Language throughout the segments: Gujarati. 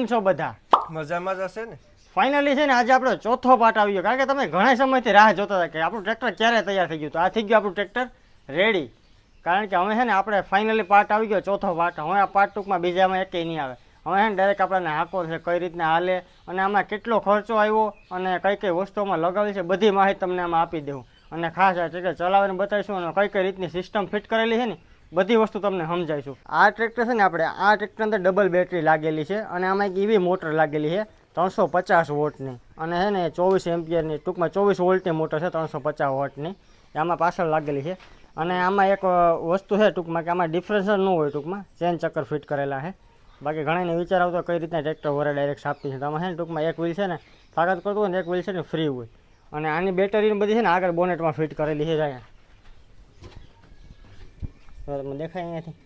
કેમ છો બધા? મજામાં જ હશે ને ફાઇનલી છે ને આજે આપણો ચોથો પાર્ટ આવી ગયો. કારણ કે તમે ઘણા સમયથી રાહ જોતા હતા કે આપણું ટ્રેક્ટર ક્યારે તૈયાર થઈ ગયું તો આ થઈ ગયું આપણું ટ્રેક્ટર રેડી કારણ કે હવે છે ને આપણે ફાઇનલી પાર્ટ આવી ગયો ચોથો પાર્ટ હવે આ પાર્ટ ટૂંકમાં બીજામાં એકેય નહીં આવે. હવે છે ને ડાયરેક્ટ આપણને હાકો છે કઈ રીતના હાલે અને આમાં કેટલો ખર્ચો આવ્યો અને કઈ કઈ વસ્તુઓમાં લગાવેલી છે બધી માહિતી તમને આમાં આપી દઉં અને ખાસ આ ટ્રેક્ટર ચલાવીને બતાવીશું અને કઈ કઈ રીતની સિસ્ટમ ફિટ કરેલી છે ને બધી વસ્તુ તમને સમજાવીશું. આ ટ્રેક્ટર છે ને આપણે, આ ટ્રેક્ટર અંદર ડબલ બેટરી લાગેલી છે અને આમાં એક એવી મોટર લાગેલી છે, ત્રણસો પચાસ વોટની. અને છે ને ચોવીસ એમ્પિયરની, ટૂંકમાં ચોવીસ વોલ્ટની મોટર છે, ત્રણસો પચાસ વોટની. આમાં પાછળ લાગેલી છે. અને આમાં એક વસ્તુ છે ટૂંકમાં કે આમાં ડિફરન્સર ન હોય ટૂંકમાં ચેન ચક્કર ફિટ કરેલા છે. બાકી ઘણાને વિચાર આવતો કઈ રીતના ટ્રેક્ટર વરે ડાયરેક્ટ આપી છે. તો આમાં છે ને ટૂંકમાં એક વ્હીલ છે ને તાકાત કરતું હોય ને એક વ્હીલ છે ને ફ્રી હોય. અને આની બેટરી બધી છે ને આગળ બોનેટમાં ફિટ કરેલી છે અહીંયા. તમને દેખાય અહીંયાથી.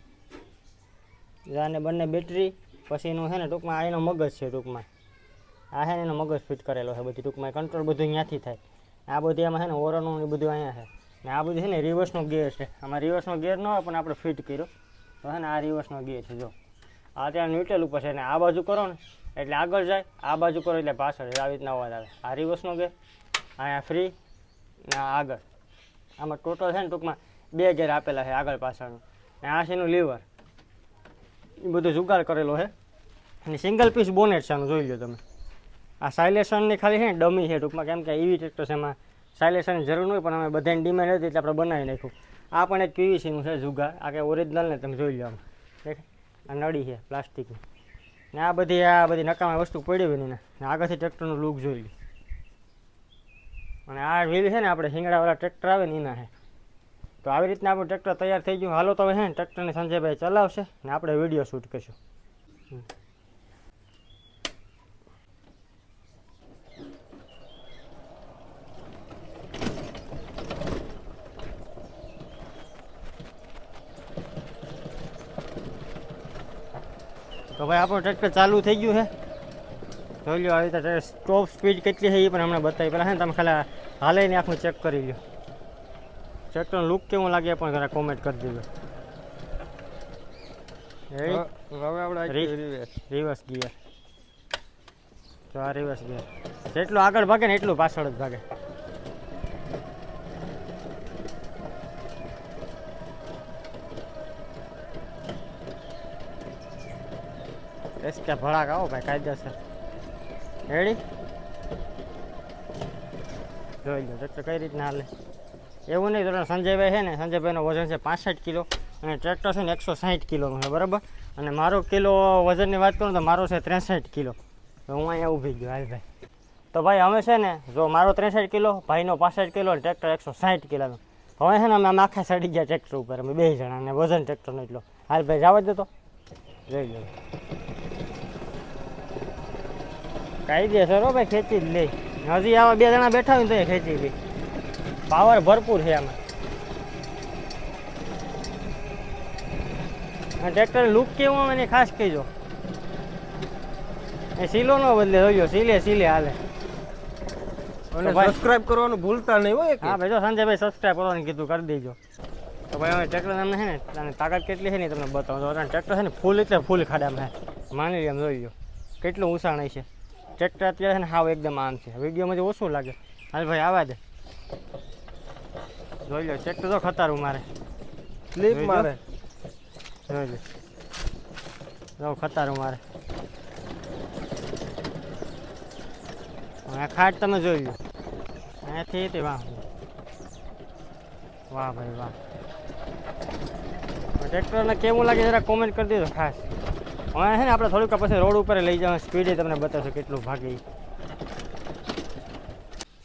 આને બંને બેટરી, પછી એનું છે ને ટૂંકમાં આ એનો મગજ છે ટૂંકમાં. આ છે ને એનો મગજ ફિટ કરેલો છે બધી ટૂંકમાં. કંટ્રોલ બધું અહીંયાથી થાય. આ બધી એમાં છે ને ઓરનું ને બધું અહીંયા છે. ને આ બધું છે ને રિવર્સનો ગેર છે. આમાં રિવર્સનો ગેર ન હોય પણ આપણે ફિટ કર્યો. તો છે ને આ રિવર્સનો ગેર છે, જો. આ ત્યાં ન્યુટ્રલ ઉપર છે ને આ બાજુ કરો ને, એટલે આગળ જાય, આ બાજુ કરો એટલે પાછળ. આવી રીતના અવાજ આવે. આ રિવર્સનો ગેર અહીંયા ફ્રી ને આગળ. આમાં ટોટલ છે ને ટૂંકમાં બે ગેર આપેલા છે આગળ પાછળનું. ને આ છે એનું લીવર. એ બધો જુગાડ કરેલો છે. અને સિંગલ પીસ બોનેટ છે જોઈ લો તમે. આ સાયલેશનની ખાલી છે ને ડમી છે ટૂંકમાં, કેમ કે ટ્રેક્ટર છે એમાં સાયલેશનની જરૂર ન હોય પણ અમે બધાની ડિમાન્ડ હતી એટલે આપણે બનાવી નાખ્યું. આ પણ એક પીવીસીનું છે જુગાર. આ કે ઓરિજિનલ ને તમે જોઈ લો આમ. દેખ, આ નળી છે, પ્લાસ્ટિકની. ને આ બધી આ બધી નકામા વસ્તુ પડી હોય ને. આગળથી ટ્રેક્ટરનું લુક જોઈ લો અને આ વ્હીલ છે ને, આપણે શિંગડાવાળા ટ્રેક્ટર આવે ને, એના છે. તો આવી રીતના આપણું ટ્રેક્ટર તૈયાર થઈ ગયું. હાલો તો હવે છે ને ટ્રેક્ટરને સંજયભાઈ ચલાવશે ને આપણે વીડિયો શૂટ કરીશું. હમ. તો ભાઈ આપણું ટ્રેક્ટર ચાલુ થઈ ગયું છે જોઈ લો આવી રીતે સ્ટોપ સ્પીડ કેટલી છે એ પણ હમણાં બતાવી. પહેલાં છે ને તમે ખાલી હાલે ને આખું ચેક કરી લો ટ્રેક્ટરનો લુક કેવું લાગે પણ જરા કોમેન્ટ કરી દેજો. હવે આપણે. રિવર્સ ગિયર તો આ રિવર્સ ગિયર જેટલું આગળ ભાગે ને એટલું પાછળ જ ભાગે. એસ કે ભડાક આવો ભાઈ કાયદેસર રેડી જોઈ લો ટ્રેક્ટર કઈ રીતના હાલે? એવું નહીં તો સંજયભાઈ છે ને, સંજયભાઈનું વજન છે પાસઠ કિલો અને ટ્રેક્ટર છે ને એકસો સાઠ કિલોનું છે, બરાબર? અને મારો કિલો વજનની વાત કરું તો મારો છે ત્રેસઠ કિલો. તો હું અહીંયા ઊભી ગયો, હાલ ભાઈ. તો ભાઈ, અમે છે ને, જો મારો ત્રેસઠ કિલો, ભાઈનો પાસઠ કિલો અને ટ્રેક્ટર એકસો સાઠ કિલોનો. હવે છે ને, અમે આખા ચડી ગયા ટ્રેક્ટર ઉપર, અમે બે જણા, અને વજન ટ્રેક્ટરનો એટલો. હાલ ભાઈ, જવા જ જઈ ગયો કાઈ દે સર ભાઈ, ખેંચી જ લે. હજી આવા બે જણા બેઠા હોય તો એ ખેંચી લે. પાવર ભરપૂર છે આમાં. ટ્રેક્ટર લુક કેવો મને ખાસ કહેજો. એ સીલો નો બદલે જોયો સીલે સીલે હાલે. અને સબસ્ક્રાઇબ કરવાનું ભૂલતા નહીં હોય હા ભાઈ જો સંજયભાઈ સબસ્ક્રાઇબ કરવાનું કીધું કરી દેજો. તો ભાઈ હવે ટ્રેક્ટર તમને છે ને અને તાકાત કેટલી છે ને તમને બતાવું. તો ટ્રેક્ટર છે ને ફૂલ એટલે ફૂલ ખાડામાં છે. માની લઈએ એમ જોઈ લો કેટલું ઉસાણ છે. ટ્રેક્ટર અત્યારે છે ને હાવ એકદમ આમ છે. વિડીયોમાં જે ઓછું લાગે. હાલ ભાઈ આવા દે. જોઈ લો ટ્રેક્ટર તો ખતારું મારે. સ્લીપ મારે. જોઈ લો. જો ખતારું મારે. હવે ખાટ તમે જોઈ લો. અહીંયાથી તે વાહ. વાહ ભાઈ વાહ. ટ્રેક્ટરને કેવું લાગે જરા કોમેન્ટ કરી દેજો ખાસ. હવે છે ને આપણે થોડુંક પછી રોડ ઉપર લઈ જવાનું સ્પીડે તમને બતાવશું કેટલું ભાગે.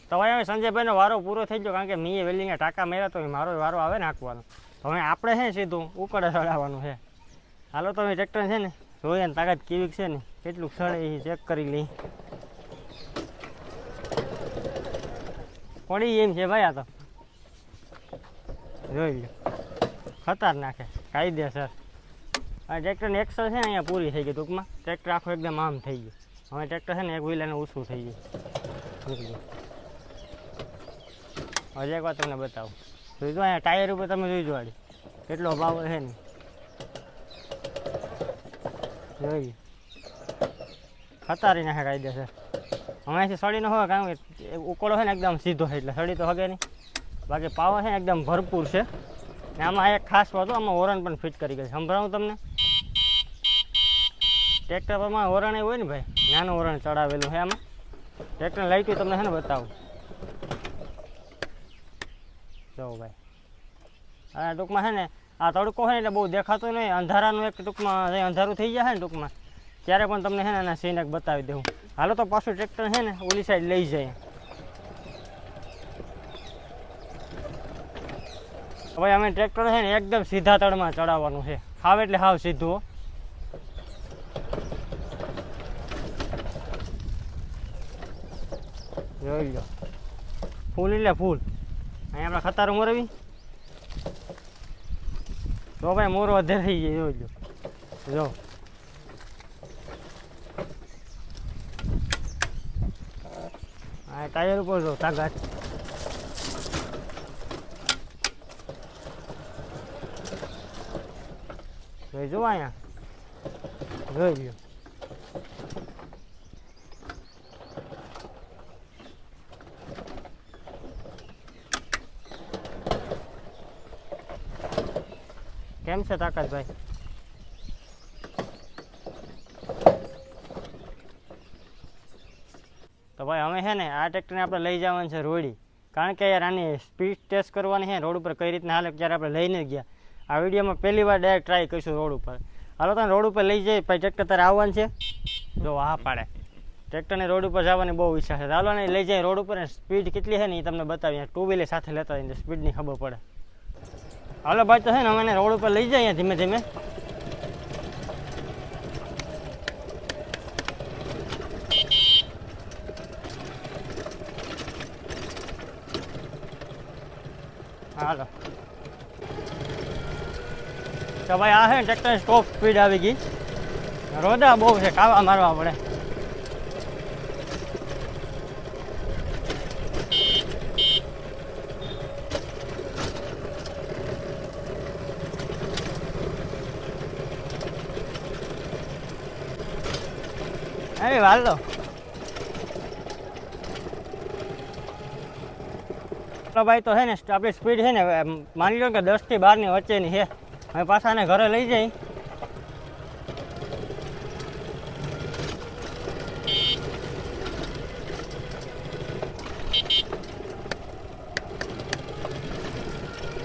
તો હવે સંજયભાઈનો વારો પૂરો થઈ ગયો, કારણ કે મેં વેલીને ટાંકા માર્યા, તો મારો વારો આવે નાખવાનો તો હવે આપણે છે સીધું ઉકળે ચડાવવાનું છે હાલો તો ટ્રેક્ટર છે ને, જોઈએ ને તાકાત કેવી છે ને, કેટલું સડે એ ચેક કરી લઈ પડી એમ છે ભાઈ આ તો. જોઈ લો ખતરનાક છે કાયદેસર આ ટ્રેક્ટરની એક્સલ છે ને અહીંયા પૂરી થઈ ગઈ ટૂંકમાં. ટ્રેક્ટર આખું એકદમ આમ થઈ ગયું. હવે ટ્રેક્ટર છે ને એક વ્હીલરને ઓછું થઈ ગયું. હજી એક વાર તમને બતાવું. જોઈ જો અહીંયા ટાયર ઉપર તમે જોઈ જોવાડી કેટલો ભાવ છે ને? જોઈ. ખતારી નાખે કાયદેસર હમણાંથી સડી ન હોય કારણ કે ઉકળો છે ને એકદમ સીધો છે એટલે સડી તો હગે નહીં. બાકી પાવર છે ને એકદમ ભરપૂર છે. ને આમાં એક ખાસ વાતો, આમાં હોરન પણ ફિટ કરી ગઈ સંભળાવું તમને? ટ્રેક્ટર હોરણ એ હોય ને ભાઈ? નાનું હોરણ ચડાવેલું છે આમાં. ટ્રેક્ટર લાઈટું તમને છે ને બતાવું. જો ભાઈ. આ ટૂંકમાં છે ને, આ તડકો છે ને એટલે બહુ દેખાતું નહીં. અંધારાનું એક ટૂંકમાં જે અંધારું થઈ જાય છે ને ટૂંકમાં, ત્યારે પણ તમને છે ને એના સીન એક બતાવી દઉં. હાલો તો પાછું ટ્રેક્ટર છે ને, ઓલી સાઈડ લઈ જાય. હવે અમે ટ્રેક્ટર છે ને એકદમ સીધા તળમાં ચડાવવાનું છે. હાવ એટલે હાવ સીધું, હો. જોઈ લો. ફૂલ એટલે ફૂલ. અહીંયા આપણે ખતારો મોરવી તો ભાઈ મોરો અધે થઈ જાય જોઈ લો. જો. આ ટાયર ઉપર જો તાકાત જોઈ જો અહીંયા. જોઈ લ્યો. કેમ છે તાકાતભાઈ? તો ભાઈ, અમે છે ને આ ટ્રેક્ટરને આપણે લઈ જવાનું છે રોડી કારણ કે યાર આની સ્પીડ ટેસ્ટ કરવાની છે રોડ ઉપર કઈ રીતના હાલે ત્યારે આપણે લઈને ગયા. આ વિડીયોમાં પહેલી વાર ડાયરેક્ટ ટ્રાય કરીશું રોડ ઉપર. હાલો તમે રોડ ઉપર લઈ જઈએ. પછી ટ્રેક્ટર તારે આવવાનું છે? જો, હા પાડે. ટ્રેક્ટરને રોડ ઉપર જવાની બહુ ઈચ્છા છે. ચાલો ને, લઈ જાય રોડ ઉપર. સ્પીડ કેટલી છે ને એ તમને બતાવીએ. ટુ વ્હીલર સાથે લેતા સ્પીડની ખબર પડે. હાલો ભાઈ, તો છે ને અમે રોડ ઉપર લઈ જઈએ ધીમે ધીમે. હાલો. તો ભાઈ, આ છે ને ટ્રેક્ટર સ્ટોપ સ્પીડ આવી ગઈ. રોદા બહુ છે કાવા મારવા પડે. અરે વાલ ભાઈ તો છે ને, આપણી સ્પીડ છે ને માની લો કે દસથી બારની વચ્ચેની છે. હવે પાછા ને ઘરે લઈ જઈ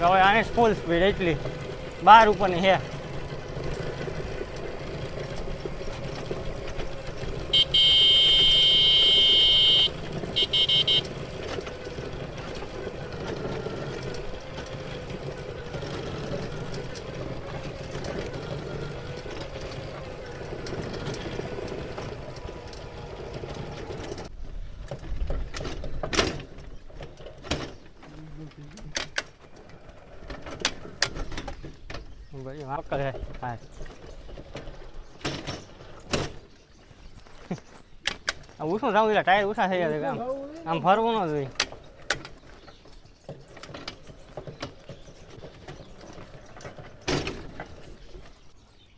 હવે આને ફૂલ સ્પીડ એટલી. બાર ઉપરની છે. ભાઈ વાપ કરે હા ઉછું જાઉં એટલે ટાયર ઉછા થઈ જાય આમ આમ ફરવું ન જોઈએ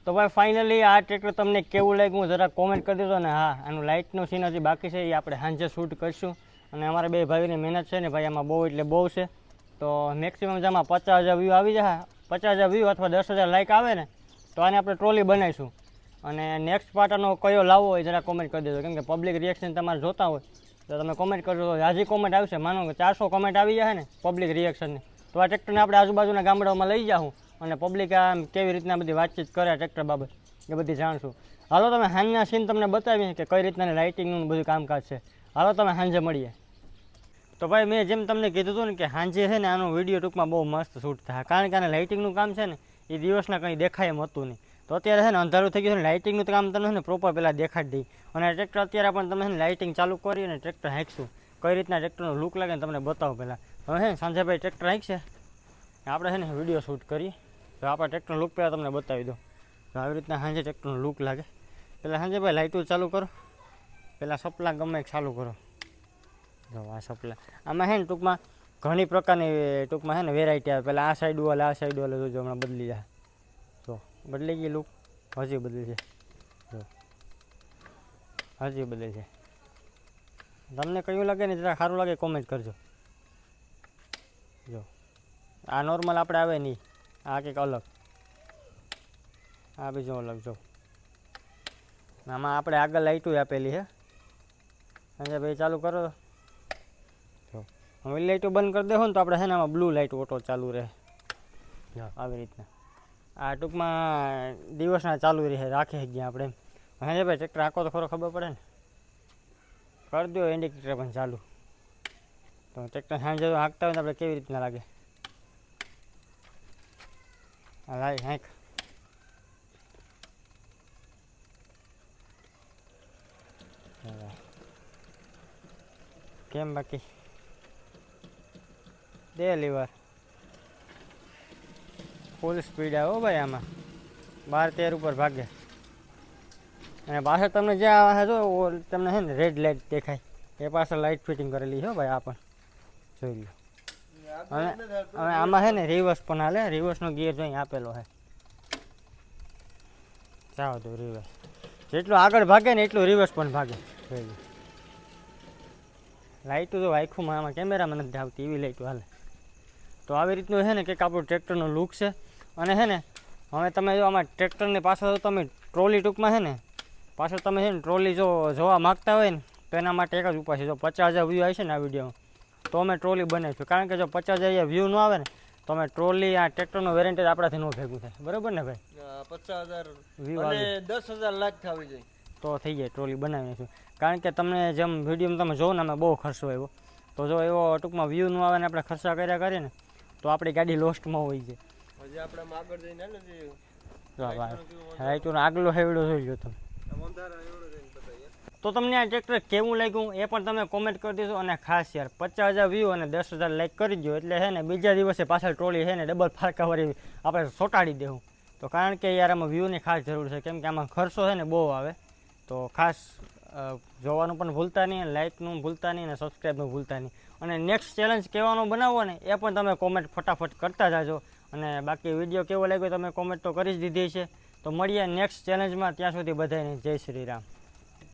તો ભાઈ ફાઇનલી આ ટ્રેક્ટર તમને કેવું લાગ્યું જરા કોમેન્ટ કરી દેજો ને. હા આનું લાઇટનું સીન હજી બાકી છે એ આપણે સાંજે શૂટ કરીશું. અને અમારા બે ભાઈની મહેનત છે ને ભાઈ આમાં બહુ એટલે બહુ છે. તો મેક્સિમમ જેમાં પચાસ હજાર વ્યૂ આવી જાય પચાસ હજાર વ્યૂ અથવા દસ હજાર લાઇક આવે ને, તો આને આપણે ટ્રોલી બનાવીશું. અને નેક્સ્ટ પાર્ટનો કયો લાવવો હોય જરા કોમેન્ટ કરી દેજો. કેમ કે પબ્લિક રિએક્શન તમારે જોતા હોય, તો તમે કોમેન્ટ કરજો. તો હાજી કોમેન્ટ આવશે. માનો કે ચારસો કોમેન્ટ આવી જાય ને પબ્લિક રિએક્શનની તો આ ટ્રેક્ટરને આપણે આજુબાજુના ગામડાઓમાં લઈ જાઉં અને પબ્લિક આમ કેવી રીતના બધી વાતચીત કરે ટ્રેક્ટર બાબત, એ બધી જાણશું. હાલો, તમે હાંજના સીન તમને બતાવીએ કે કઈ રીતના લાઇટિંગનું બધું કામકાજ છે. હાલો, તમે સાંજે મળીએ. તો ભાઈ, મેં જેમ તમને કીધું હતું ને કે સાંજે છે ને આનો વીડિયો ટૂંકમાં બહુ મસ્ત શૂટ થાય. કારણ કે આને લાઇટિંગનું કામ છે ને, એ દિવસના કંઈ દેખાય એમ હતું નહીં. તો અત્યારે છે ને અંધારું થઈ ગયું છે લાઇટિંગનું કામ તમને ને પ્રોપર પહેલાં દેખાડી દઈ અને ટ્રેક્ટર અત્યારે પણ તમે છે ને લાઇટિંગ ચાલુ કરી અને ટ્રેક્ટર હાંકશું. કઈ રીતના ટ્રેક્ટરનો લુક લાગે ને તમને બતાવો પહેલાં. હવે છે ને સાંજે ભાઈ ટ્રેક્ટર હાંકશે. આપણે છે ને વીડિયો શૂટ કરીએ. તો આપણે ટ્રેક્ટરનો લુક પહેલાં તમને બતાવી દો તો આવી રીતના સાંજે ટ્રેક્ટરનો લુક લાગે. પહેલાં સાંજે ભાઈ લાઇટો ચાલુ કરો. પહેલાં સપ્લા ગમે ચાલુ કરો. જો આ સપ્લા આમાં હે ને ટૂંકમાં ઘણી પ્રકારની ટૂંકમાં હે ને વેરાયટી આવે. પહેલાં આ સાઈડ વાલે, આ સાઈડ વાલે જોજો, હમણાં બદલી જાય. તો બદલી ગઈ લુક હજી બદલી છે. જો, હજી બદલી છે. તમને કયું લાગે ને જરા સારું લાગે કોમેન્ટ કરજો. જો, આ નોર્મલ આપણે આવે નહીં આ કંઈક અલગ. આ બીજું અલગ, જો. આમાં આપણે આગળ લાઇટું આપેલી છે અને ભાઈ ચાલુ કરો. જો હવે લાઇટો બંધ કરી દેવો ને તો આપણે છે ને આમાં બ્લુ લાઇટ ઓટો ચાલુ રહે. જો આવી રીતના. આ ટૂંકમાં દિવસના ચાલુ રહે રાખે ગયા આપણે એમ. હા ભાઈ ટ્રેક્ટર આખો તો ખરો ખબર પડે ને? કરી દો ઇન્ડિકેટર પણ ચાલુ. તો ટ્રેક્ટર સાંજે જો હાંકતા હોય તો આપણે કેવી રીતના લાગે? હા લાય હાંક. હા. કેમ બાકી? દે લીવર ફૂલ સ્પીડ આવ્યો ભાઈ આમાં. બાર તેર ઉપર ભાગે. અને પાછળ તમને જ્યાં આવે જો તમને છે ને રેડ લાઇટ દેખાય. એ પાછળ લાઇટ ફિટિંગ કરેલી છે ભાઈ આ પણ. જોઈ લો હવે હવે આમાં છે ને રિવર્સ પણ હાલે. રિવર્સનો ગિયર જો આપેલો છે. જાઓ તો રિવર્સ જેટલું આગળ ભાગે ને એટલું રિવર્સ પણ ભાગે. જોઈ લો લાઇટો તો આખું આમાં કેમેરામાં નથી આવતી, એવી લાઇટો હાલે. તો આવી રીતનું છે ને કંઈક આપણું ટ્રેક્ટરનો લુક છે. અને છે ને હવે તમે જો આમાં ટ્રેક્ટરની પાછળ તમે ટ્રોલી ટૂંકમાં છે ને પાછળ તમે છે ને ટ્રોલી જો જોવા માગતા હોય ને તો એના માટે એક જ ઉપાય છે. જો પચાસ હજાર વ્યૂ આવશે ને આ વિડીયોમાં તો અમે ટ્રોલી બનાવીશું કારણ કે જો પચાસ હજાર વ્યૂ ન આવે ને તો અમે ટ્રોલી આ ટ્રેક્ટરનો વેરેન્ટેજ આપણાથી ન ભેગું થાય. બરાબર ને ભાઈ? પચાસ હજાર વ્યૂ દસ હજાર લાખ થવી જોઈએ. તો થઈ જાય ટ્રોલી બનાવીએ છીએ. કારણ કે તમને જેમ વિડીયોમાં તમે જોવો ને અમે બહુ ખર્ચો આવ્યો. તો જો એવો ટૂંકમાં વ્યૂ ન આવે ને આપણે ખર્ચા કર્યા કરીએ ને તો આપણી ગાડી લોસ્ટમાં હોય છે. હજી આપણે આગળ જઈને છે જો રાઈટનો આગલો હેવડો જોઈ લો તમે. તો તમને આ ટ્રેક્ટર કેવું લાગ્યું એ પણ તમે કોમેન્ટ કરી દેશો અને ખાસ યાર પચાસ હજાર વ્યૂ અને દસ હજાર લાઈક કરી દો એટલે છે ને બીજા દિવસે પાછળ ટ્રોલી છે ને ડબલ ફાળકાવાળી આપણે સોટાડી દેવું. તો કારણ કે યાર આમાં વ્યૂની ખાસ જરૂર છે કેમ કે આમાં ખર્ચો છે ને બહુ આવે. તો ખાસ જોવાનું પણ ભૂલતા નહીં લાઇકનું ભૂલતા નહીં અને સબસ્ક્રાઈબનું ભૂલતા નહીં. અને નેક્સ્ટ ચેલેન્જ કહેવાનો બનાવો ને, એ પણ તમે કોમેન્ટ ફટાફટ કરતા જાજો. અને બાકી વીડિયો કેવો લાગ્યો તમે કોમેન્ટ તો કરી જ દીધી છે. તો મળીએ નેક્સ્ટ ચેલેન્જમાં ત્યાં સુધી બધાને જય શ્રી રામ.